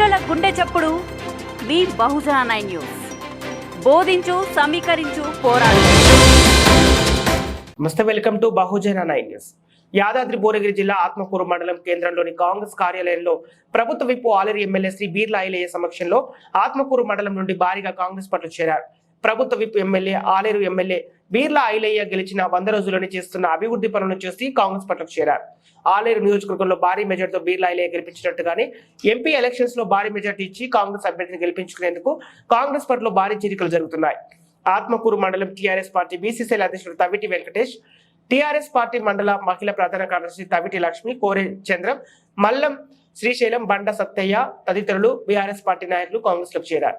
చప్పుడు మీ బహుజన nine news. బోధించు సమీకరించు పోరాడు. నమస్తే welcome to Bahujana nine news. Yadadri Bhuvanagiri జిల్లా ఆత్మకూరు మండలం కేంద్రంలోని కాంగ్రెస్ కార్యాలయంలో ప్రభుత్వ విప్పు ఆలేరు ఎమ్మెల్యే శ్రీ బీర్ల ఐలయ్య సమక్షంలో ఆత్మకూరు మండలం నుండి భారీగా కాంగ్రెస్ పట్ల చేరారు. ప్రభుత్వ whip MLA Aler MLA Beerla Ailaiah గెలిచిన వంద రోజుల్లోనే చేస్తున్న అభివృద్ధి పనులను చూసి కాంగ్రెస్ పట్లకు చేరారు. ఆలేరు నియోజకవర్గంలో భారీ మెజార్టీతో బీర్లా ఐలయ్య గెలిపించినట్టుగానే ఎంపీ ఎలక్షన్స్లో భారీ మెజార్టీ ఇచ్చి కాంగ్రెస్ అభ్యర్థిని గెలిపించుకునేందుకు కాంగ్రెస్ పార్టీలో భారీ చర్యలు జరుగుతున్నాయి. ఆత్మకూరు మండలం టీఆర్ఎస్ పార్టీ బీసీసీఎల్ అధ్యక్షుడు తవిటి వెంకటేష్ టీఆర్ఎస్ పార్టీ మండల మహిళా ప్రధాన కార్యదర్శి తవిటి లక్ష్మి కోరే చంద్రం మల్లం శ్రీశైలం బండ సత్తయ్య తదితరులు బీఆర్ఎస్ పార్టీ నాయకులు కాంగ్రెస్లో చేరారు.